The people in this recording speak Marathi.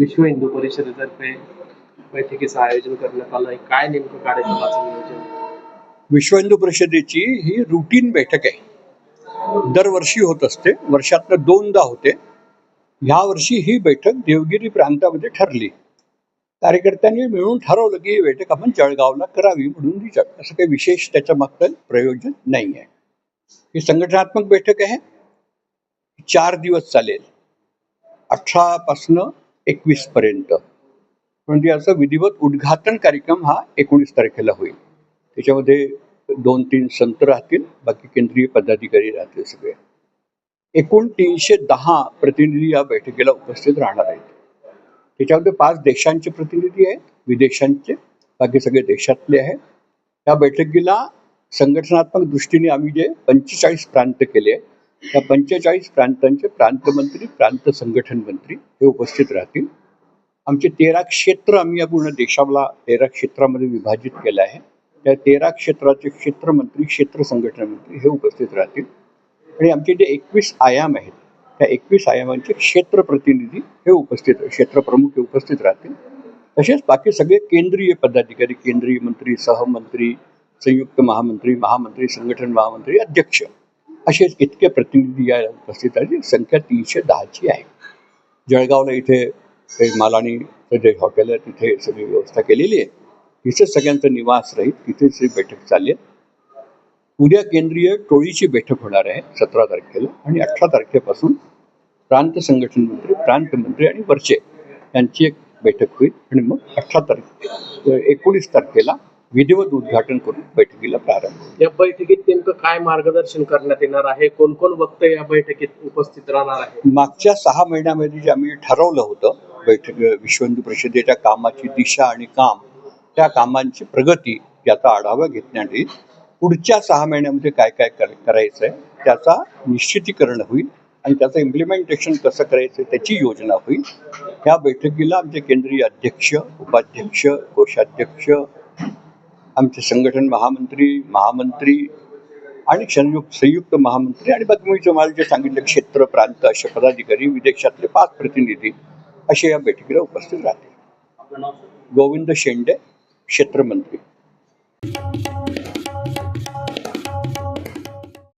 विश्व हिंदू परिषदेतर्फे बैठकीचं आयोजन करण्यात आलं आहे काय नेमकं कार्यक्रमाचं नियोजन? विश्व हिंदू परिषदेची ही रुटीन बैठक आहे. दरवर्षी होत असते. वर्षातनं दोनदा होते. ह्या वर्षी ही बैठक देवगिरी प्रांतामध्ये ठरली. कार्यकर्त्यांनी मिळून ठरवलं की ही बैठक आपण जळगावला करावी म्हणून विचार असं काही विशेष त्याच्या मागचं प्रयोजन नाही आहे ही संघटनात्मक बैठक आहे. चार दिवस चालेल. अठरापासनं एकवीस पर्यंत. म्हणजे याचं विधिवत उद्घाटन कार्यक्रम हा एकोणीस तारखेला होईल. त्याच्यामध्ये दोन तीन संत राहतील बाकी केंद्रीय पदाधिकारी राहतील सगळे. एकूण तीनशे दहा प्रतिनिधी या बैठकीला उपस्थित राहणार आहेत. त्याच्यामध्ये पाच देशांचे प्रतिनिधी आहेत विदेशांचे बाकी सगळे देशातले आहेत. या बैठकीला संघटनात्मक दृष्टीने आम्ही जे पंचेचाळीस प्रांत केले त्या पंचेचाळीस प्रांतांचे प्रांतमंत्री प्रांत संघटन मंत्री हे उपस्थित राहतील. आमचे तेरा क्षेत्र आम्ही या पूर्ण देशाला तेरा क्षेत्रामध्ये विभाजित केलं आहे. त्या तेरा क्षेत्राचे क्षेत्रमंत्री क्षेत्र संघटन मंत्री हे उपस्थित राहतील. आणि आमचे जे एकवीस आयाम आहेत त्या एकवीस आयामांचे क्षेत्र प्रतिनिधी हे उपस्थित क्षेत्रप्रमुख हे उपस्थित राहतील. तसेच बाकी सगळे केंद्रीय पदाधिकारी केंद्रीय मंत्री सहमंत्री संयुक्त महामंत्री महामंत्री संघटन महामंत्री अध्यक्ष असेच इतके प्रतिनिधी या उपस्थित आहेत संख्या तीनशे दहाची आहे. जळगावला इथे ते मालानी जे हॉटेल आहे तिथे सगळी व्यवस्था केलेली आहे. तिथे सगळ्यांचं निवास राहील तिथेच ही बैठक चालेल उद्या केंद्रीय टोळीची बैठक होणार आहे सतरा तारखेला आणि अठरा तारखेपासून प्रांत संघटन मंत्री प्रांत मंत्री आणि वरचे यांची एक बैठक होईल. आणि मग अठरा तारखे एकोणीस तारखेला विधिवत उद्घाटन करून बैठकीला प्रारंभ या बैठकीत नेमकं काय मार्गदर्शन करण्यात येणार आहे? कोण कोण वक्ते या बैठकीत उपस्थित राहणार आहे? मागच्या सहा महिन्यामध्ये जे आम्ही ठरवलं होतं बैठक विश्व हिंदू परिषदेच्या कामाची दिशा आणि काम त्या कामांची प्रगती याचा आढावा घेण्यात येईल पुढच्या सहा महिन्यामध्ये काय काय कर- करायचं आहे त्याचा निश्चितीकरण होईल आणि त्याचं इम्प्लिमेंटेशन कसं करायचं त्याची योजना होईल. या बैठकीला आमचे केंद्रीय अध्यक्ष उपाध्यक्ष कोषाध्यक्ष आमचे संघटन महामंत्री महामंत्री आणि संयुक्त संयुक्त महामंत्री आणि बाकी मी तुम्हाला जे सांगितलं क्षेत्र प्रांत असे पदाधिकारी विदेशातले पाच प्रतिनिधी असे या बैठकीला उपस्थित राहतील. गोविंद शेंडे क्षेत्रमंत्री